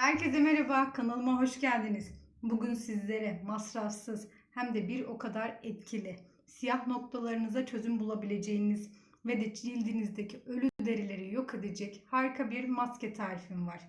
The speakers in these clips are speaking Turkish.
Herkese merhaba, kanalıma hoş geldiniz. Bugün sizlere masrafsız hem de bir o kadar etkili, siyah noktalarınıza çözüm bulabileceğiniz ve de cildinizdeki ölü derileri yok edecek harika bir maske tarifim var.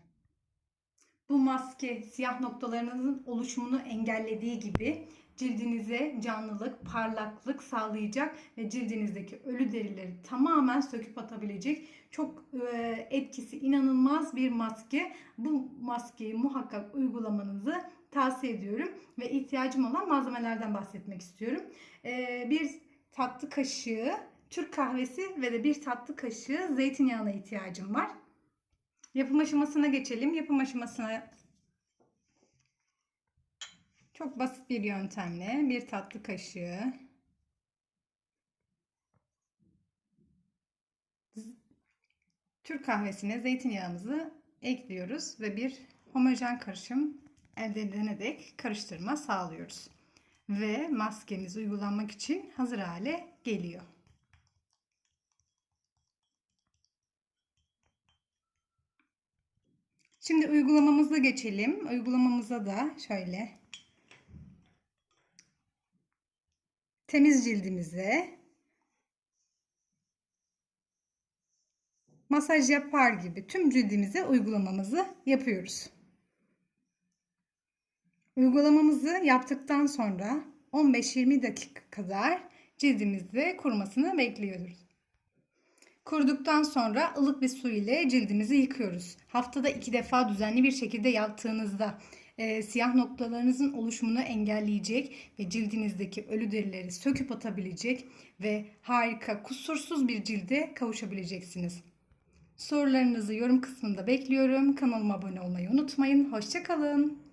Bu maske siyah noktalarınızın oluşumunu engellediği gibi cildinize canlılık, parlaklık sağlayacak ve cildinizdeki ölü derileri tamamen söküp atabilecek çok e, etkisi inanılmaz bir maske. Bu maskeyi muhakkak uygulamanızı tavsiye ediyorum ve ihtiyacım olan malzemelerden bahsetmek istiyorum. E, bir tatlı kaşığı Türk kahvesi ve de bir tatlı kaşığı zeytinyağına ihtiyacım var. Yapım aşamasına geçelim. Yapım aşamasına çok basit bir yöntemle bir tatlı kaşığı Türk kahvesine zeytinyağımızı ekliyoruz ve bir homojen karışım elde edene dek karıştırma sağlıyoruz. Ve maskemiz uygulanmak için hazır hale geliyor. Şimdi uygulamamıza geçelim. Uygulamamıza da şöyle temiz cildimize masaj yapar gibi tüm cildimize uygulamamızı yapıyoruz. Uygulamamızı yaptıktan sonra 15-20 dakika kadar cildimizde kurumasını bekliyoruz. Kuruduktan sonra ılık bir su ile cildimizi yıkıyoruz. Haftada iki defa düzenli bir şekilde yaptığınızda e, siyah noktalarınızın oluşumunu engelleyecek ve cildinizdeki ölü derileri söküp atabilecek ve harika kusursuz bir cilde kavuşabileceksiniz. Sorularınızı yorum kısmında bekliyorum. Kanalıma abone olmayı unutmayın. Hoşçakalın.